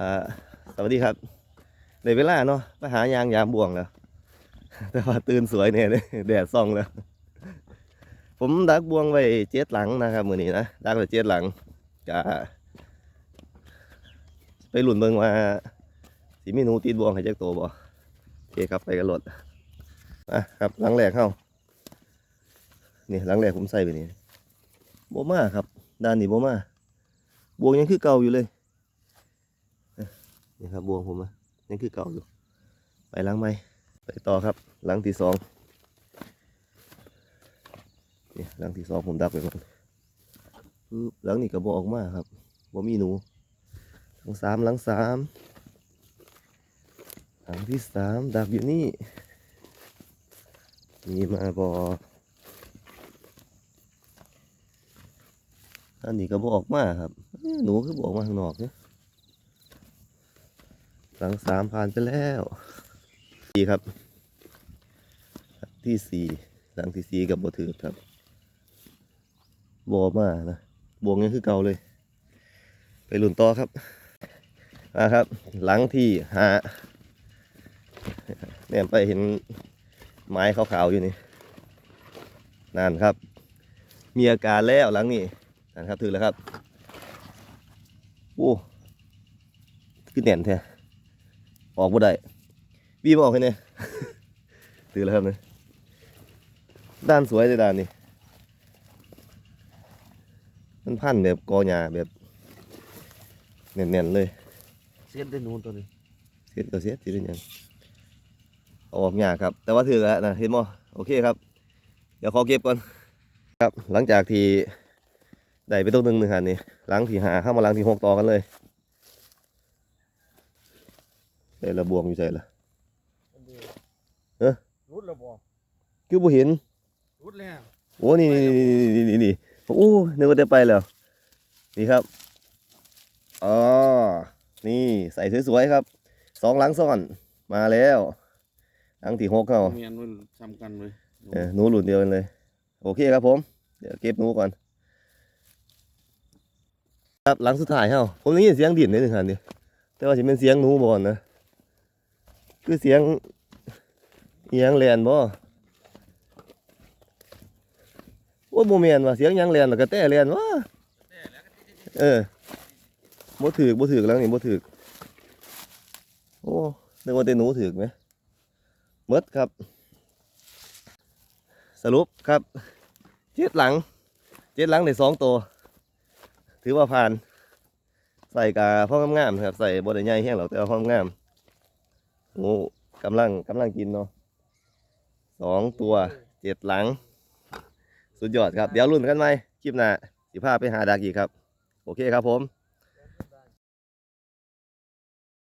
อ่าสวัสดีครับในเวลาเนาะไปหายางยามบ่วงแล้ว แต่ว่าตื่นสวยเนี่ยแดดส่องแล้ว ผมดักบ่วงไว้เจ็ดหลังนะครับมือนี้นะดักไว้เจ็ดหลังจะไปหลุนเบิ่งว่าสิมีนูตีดบ่วงให้จักตัวบ่โอเคครับไปกันรถอะครับหลังแรกเข้านี่หลังแรกผมใส่ไปนี่บ่มาครับ ด้านนี้บ่มาบ่วงยังคือเก่าอยู่เลย นี่ครับบวงผมอะยังคือเก่าอยู่ ไปล้างไหมไปต่อครับหลังที่สองนี่หลังที่สองผมดักไปก่อนปึ๊บหลังนี้ก็บออกมาครับบ่มีหนูหลังสามหลังสามหลังที่สามดักอยู่นี่มีมาบออันนี้ก็บออกมาครับ หนูคือบอกมาข้างนอกเนี่ย หลังสามผ่านไปแล้วสี่ครับ ที่สี่หลังที่สี่กับบถือครับบอมานะบวงยังคือเก่าเลย ไปหลุนต่อครับมาครับ หลังที่หาเนี่ยไปเห็นไม้ขาวๆอยู่นี่นั่นครับ มีอาการแล้วหลังนี้นั่นครับถือแล้วครับโอ้ขึ้นแน่นแท้ ออกบ่ได้บีบออกให้เนี่ยถือแล้วครับเนี่ยด้านสวยเลยด้านนี้มันพันแบบกอหญ้าแบบแน่นๆเลยเสียดได้นูนตัวนี้เสียดก็เสียดสิเป็นหยังเอาออกยากครับ แต่ว่าถือแล้วนะเห็นบ่โอเคครับ เดี๋ยวขอเก็บก่อนครับหลังจากที่ได้ไปตัวหนึ่งหนึ่งหันนี่หลังที่หาเข้ามาหลังที่หกต่อกันเลย ได้ระบวงอยู่ใจละเอ๊ะรุดแล้วบ่คือบ่เห็นรุดแล้วโอ้นี่นี่นี่นี่นี่นี่โอ้นึกว่าจะไปแล้ว นี่ครับอ๋อนี่ใส่สวยๆครับสองหลังซ่อนมาแล้วหลังที่หกเข้าเมียนมันทำกันเลยเออหนูหลุดเดียวกันเลย โอเคครับผม เดี๋ยวเก็บหนูก่อน ครับหลังสุดท้ายเฮาผมได้ยินเสียงดิ่นในหนึ่งคันนี่แต่ว่าสิเป็นเสียงหนูบ่อนนะ คือเสียงเอียงแลนบ่ว่าบ่แม่นว่าเสียงยังแลนแล้วก็แต่แลนวะเออบ่ถูกบ่ถูกแล้วนี่บ่ถูกโอ้นึกว่าแต่หนูถูกไหมหมดครับ สรุปครับ เจ็ดหลัง เจ็ดหลังได้สองตัว ถือว่าผ่าน ใส่กาพ่องามๆครับ ใส่บไดใหญ่แห้งหรอกแต่ว่าพ่องาม โอ้กำลังกำลังกินเนาะสองตัวเจ็ดหลัง สุดยอดครับ เดี๋ยวรุ่นกันไหมคลิปหน้าสิพาไปหาดากอีกครับ โอเคครับผม